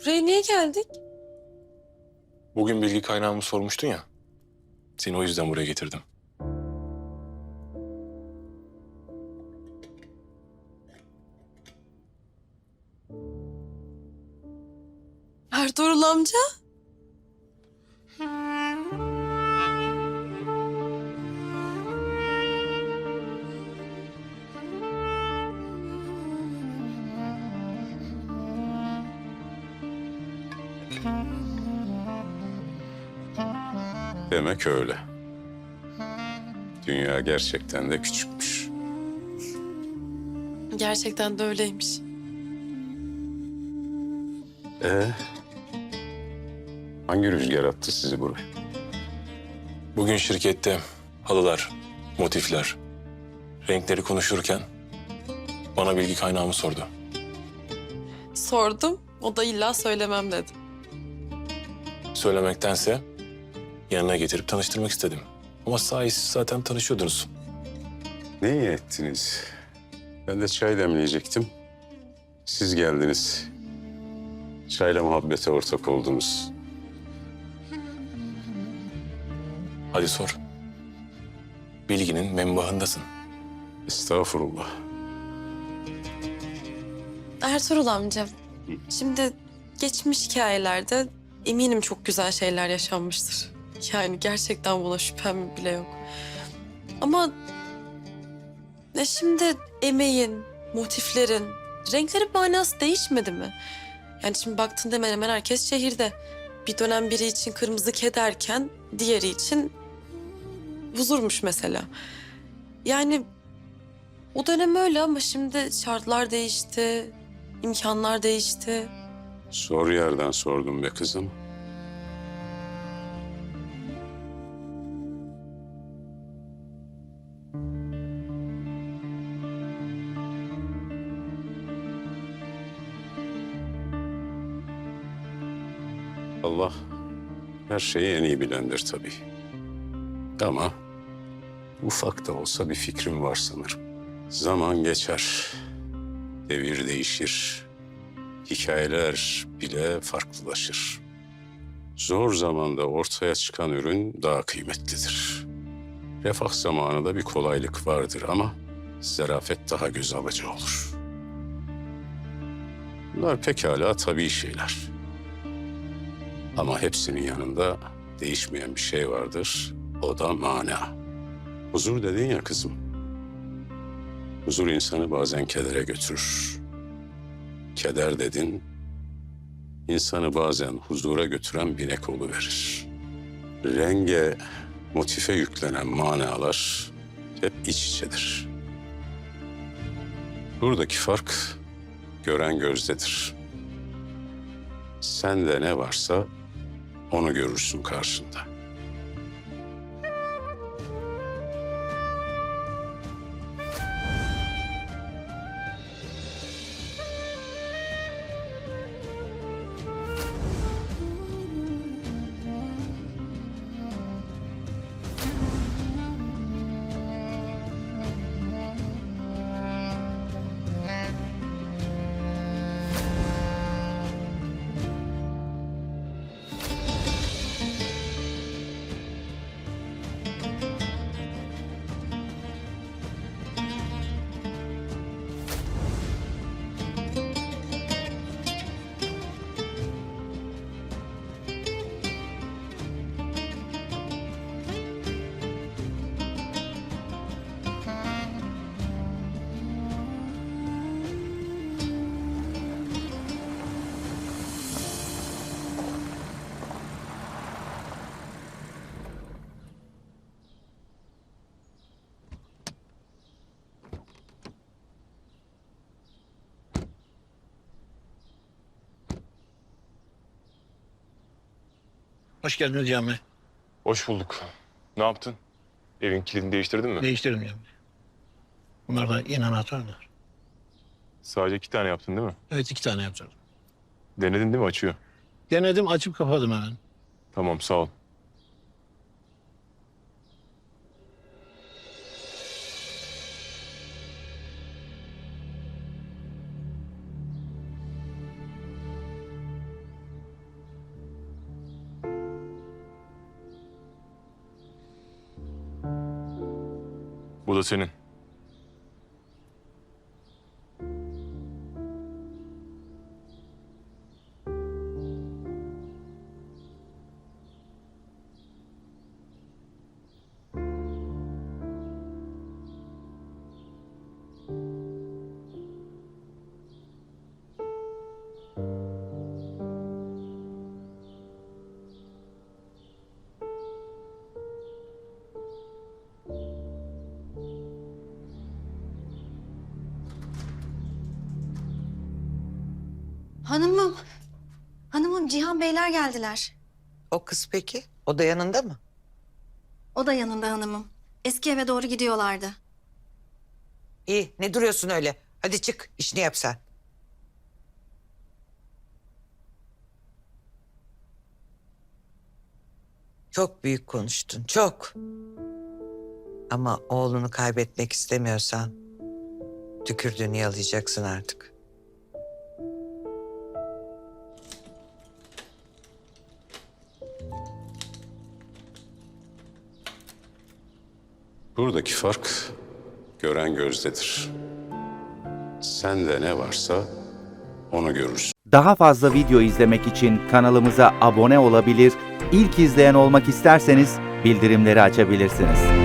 Buraya niye geldik? Bugün bilgi kaynağımı sormuştun ya. Seni o yüzden buraya getirdim. Ertuğrul amca. Demek öyle. Dünya gerçekten de küçükmüş. Gerçekten de öyleymiş. Ee, hangi rüzgar attı sizi buraya? Bugün şirkette halılar, motifler, renkleri konuşurken bana bilgi kaynağımı sordu. Sordum. O da illa söylemem dedi. Söylemektense yanına getirip tanıştırmak istedim. Ama sahi siz zaten tanışıyordunuz. Ne iyi ettiniz? Ben de çay demleyecektim. Siz geldiniz. Çayla muhabbete ortak oldunuz. Hadi sor. Bilginin menbaındasın. Estağfurullah. Ertuğrul amca. Şimdi geçmiş hikayelerde eminim çok güzel şeyler yaşanmıştır. Yani gerçekten buna şüphem bile yok. Ama ne şimdi emeğin, motiflerin, renklerin manası değişmedi mi? Yani şimdi baktığında hemen hemen herkes şehirde. Bir dönem biri için kırmızı kederken diğeri için huzurmuş mesela. Yani o dönem öyle ama şimdi şartlar değişti, imkanlar değişti. Sor yerden sordum be kızım. Allah her şeyi en iyi bilendir tabii. Ama ufak da olsa bir fikrim var sanırım. Zaman geçer, devir değişir, hikayeler bile farklılaşır. Zor zamanda ortaya çıkan ürün daha kıymetlidir. Refah zamanında bir kolaylık vardır ama zarafet daha göz alıcı olur. Bunlar pekala tabii şeyler. Ama hepsinin yanında değişmeyen bir şey vardır. O da mana. Huzur dedin ya kızım. Huzur insanı bazen kedere götürür. Keder dedin, insanı bazen huzura götüren binek verir. Renge, motife yüklenen manalar hep iç içedir. Buradaki fark gören gözdedir. Sende ne varsa onu görürsün karşında. Hoş geldiniz Cami. Hoş bulduk. Ne yaptın? Evin kilidini değiştirdin mi? Değiştirdim Cami. Bunlar da yeni anahtarlar. Sadece iki tane yaptın değil mi? Evet iki tane yapacağım. Denedin değil mi? Açıyor. Denedim açıp kapadım hemen. Tamam sağ ol. Bu da senin. Hanımım. Hanımım Cihan Beyler geldiler. O kız peki? O da yanında mı? O da yanında hanımım. Eski eve doğru gidiyorlardı. İyi. Ne duruyorsun öyle? Hadi çık. işini yap sen. Çok büyük konuştun. Çok. Ama oğlunu kaybetmek istemiyorsan tükürdüğünü yalayacaksın artık. Buradaki fark gören gözdedir. Sende ne varsa onu görürsün. Daha fazla video izlemek için kanalımıza abone olabilir, ilk izleyen olmak isterseniz bildirimleri açabilirsiniz.